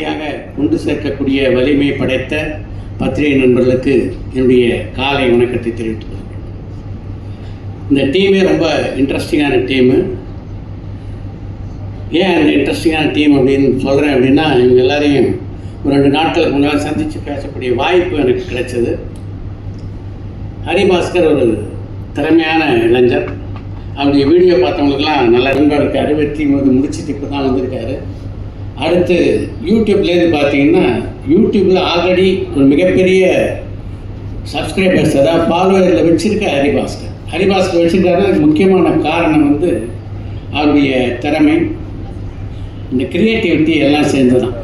சரியாக கொண்டு சேர்க்கக்கூடிய வலிமை படைத்த பத்திரிகை நண்பர்களுக்கு என்னுடைய காலை வணக்கத்தை தெரிவித்துக் கொள்கிறேன். இந்த டீமே ரொம்ப இன்ட்ரெஸ்டிங்கான டீமு. ஏன் அந்த இன்ட்ரெஸ்டிங்கான டீம் அப்படின்னு சொல்கிறேன் அப்படின்னா இவங்க எல்லாரையும் ஒரு ரெண்டு நாட்களுக்கு முன்னால் சந்தித்து பேசக்கூடிய வாய்ப்பு எனக்கு கிடைச்சது. ஹரிபாஸ்கர் ஒரு திறமையான இளைஞர். அவருடைய வீடியோ பார்த்தவங்களுக்குலாம் நல்ல நண்பர் இருக்கார். வெற்றி வந்து முடிச்சுட்டு இப்போ தான் வந்திருக்காரு. அடுத்து யூடியூப்லேருந்து பார்த்தீங்கன்னா யூடியூப்பில் ஆல்ரெடி ஒரு மிகப்பெரிய சப்ஸ்கிரைபர்ஸ் அதாவது ஃபாலோவரில் வச்சுருக்க ஹரிபாஸ்கர். ஹரிபாஸ்கர் வச்சுருக்காருன்னா முக்கியமான காரணம் வந்து அவருடைய திறமை. இந்த கிரியேட்டிவிட்டி எல்லாம் சேர்ந்து தான்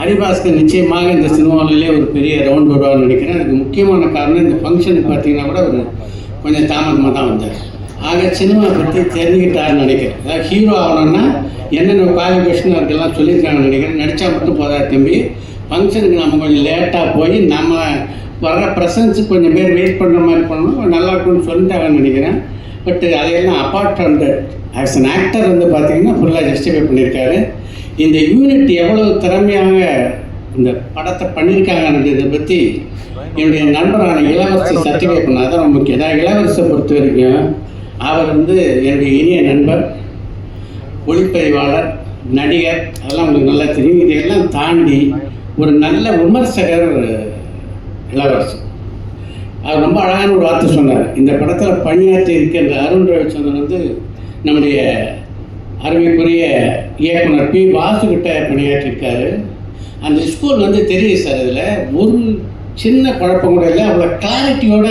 ஹரிபாஸ்கர் நிச்சயமாக இந்த சினிமாவிலே ஒரு பெரிய ரவுண்ட் வருவார்னு நினைக்கிறேன். அதுக்கு முக்கியமான காரணம் இந்த ஃபங்க்ஷனுக்கு பார்த்தீங்கன்னா கூட ஒரு கொஞ்சம் தாமதமாக தான் வந்தார். ஆக சினிமா பற்றி தெரிஞ்சுக்கிட்டாருன்னு நினைக்கிறேன். அதாவது ஹீரோ ஆகணும்னா என்னென்ன குவாலிஃபிகேஷன் அதுக்கெல்லாம் சொல்லியிருக்காங்கன்னு நினைக்கிறேன். நடித்தா மட்டும் போதா தம்பி. ஃபங்க்ஷனுக்கு நம்ம கொஞ்சம் லேட்டாக போய் நம்ம வர ப்ரெசன்ஸுக்கு கொஞ்சம் பேர் வெயிட் பண்ணுற மாதிரி பண்ணணும். நல்லா இருக்கும்னு சொல்லிட்டாங்கன்னு நினைக்கிறேன். பட் அதையெல்லாம் apart from that as an actor வந்து பார்த்திங்கன்னா ஃபுல்லாக ஜஸ்டிஃபை பண்ணியிருக்காரு. இந்த யூனிட் எவ்வளோ திறமையாக இந்த படத்தை பண்ணியிருக்காங்கன்றதை பற்றி என்னுடைய நண்பரான இளவரசி சர்டிஃபிகேட் பண்ணால் தான் ரொம்ப முக்கியம். அதான் இளவரசை பொறுத்த வரைக்கும் அவர் வந்து என்னுடைய இனிய நண்பர் ஒளிப்பதிவாளர் நடிகர் அதெல்லாம் உங்களுக்கு நல்லா தெரியும். இதையெல்லாம் தாண்டி ஒரு நல்ல விமர்சகர் இளவரசர். அவர் ரொம்ப அழகான ஒரு வார்த்தை சொன்னார். இந்த படத்தில் பணியாற்றி இருக்கின்ற அருண் ரவிச்சந்திரன் வந்து நம்முடைய அருமைக்குரிய இயக்குனர் பி. வாசுகிட்ட பணியாற்றியிருக்காரு அந்த ஸ்கூல் வந்து தெரியுது சார் இதில். ஒரு சின்ன குழப்பம் கூட இல்லை. அவ்வளோ கிளாரிட்டியோட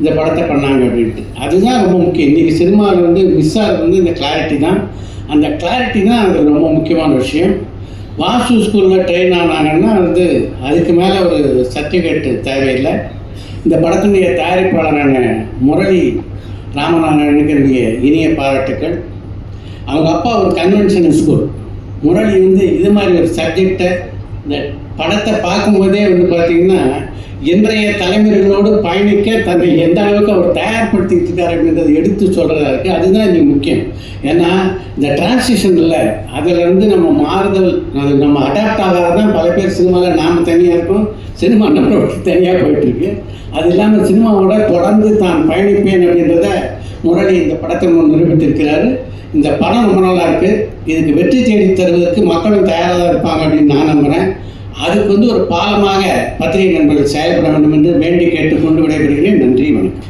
இந்த படத்தை பண்ணாங்க அப்படின்ட்டு. அதுதான் ரொம்ப முக்கியம். இன்றைக்கி சினிமாவில் வந்து மிஸ் ஆகிறது வந்து இந்த கிளாரிட்டி தான். அந்த கிளாரிட்டி தான் அது ரொம்ப முக்கியமான விஷயம். வாசு ஸ்கூலில் ட்ரெயின் ஆனாங்கன்னா வந்து அதுக்கு மேலே ஒரு சர்டிஃபிகேட்டு தேவையில்லை. இந்த படத்தினுடைய தயாரிப்பாளரான முரளி ராமநாதனுக்கு என்னுடைய இனிய பாராட்டுக்கள். அவங்க அப்பா ஒரு கன்வென்ஷனல் ஸ்கூல் முரளி வந்து இது மாதிரி ஒரு சப்ஜெக்டை இந்த படத்தை பார்க்கும்போதே வந்து பார்த்தீங்கன்னா இன்றைய தலைமுறைகளோடு பயணிக்க தன்னை எந்த அளவுக்கு அவர் தயார்படுத்திட்டு இருக்காரு அப்படின்றத எடுத்து சொல்கிறதா இருக்குது அதுதான் இங்கே முக்கியம். ஏன்னா இந்த டிரான்சிஷனில் அதிலிருந்து நம்ம மாறுதல் அது நம்ம அடாப்ட் ஆகாதான் பல பேர் சினிமாவில் நாம் தனியாக இருக்கோம். சினிமா நம்மளோட தனியாக போயிட்டுருக்கு. அது இல்லாமல் சினிமாவோட தொடர்ந்து தான் பயணிப்பேன் அப்படின்றத முரளி இந்த படத்தை முன் நிரூபித்திருக்கிறாரு. இந்த படம் ரொம்ப நல்லா இருக்குது இதுக்கு வெற்றி தேடி தருவதற்கு மக்களும் தயாராக தான் இருப்பாங்க அப்படின்னு நான் நம்புகிறேன் அதுக்கு வந்து ஒரு பாலமாக பத்திரிகை நண்பர்கள் செயல்பட வேண்டும் என்று வேண்டி கேட்டுக்கொண்டு விடைபெறுகிறேன். நன்றி வணக்கம்.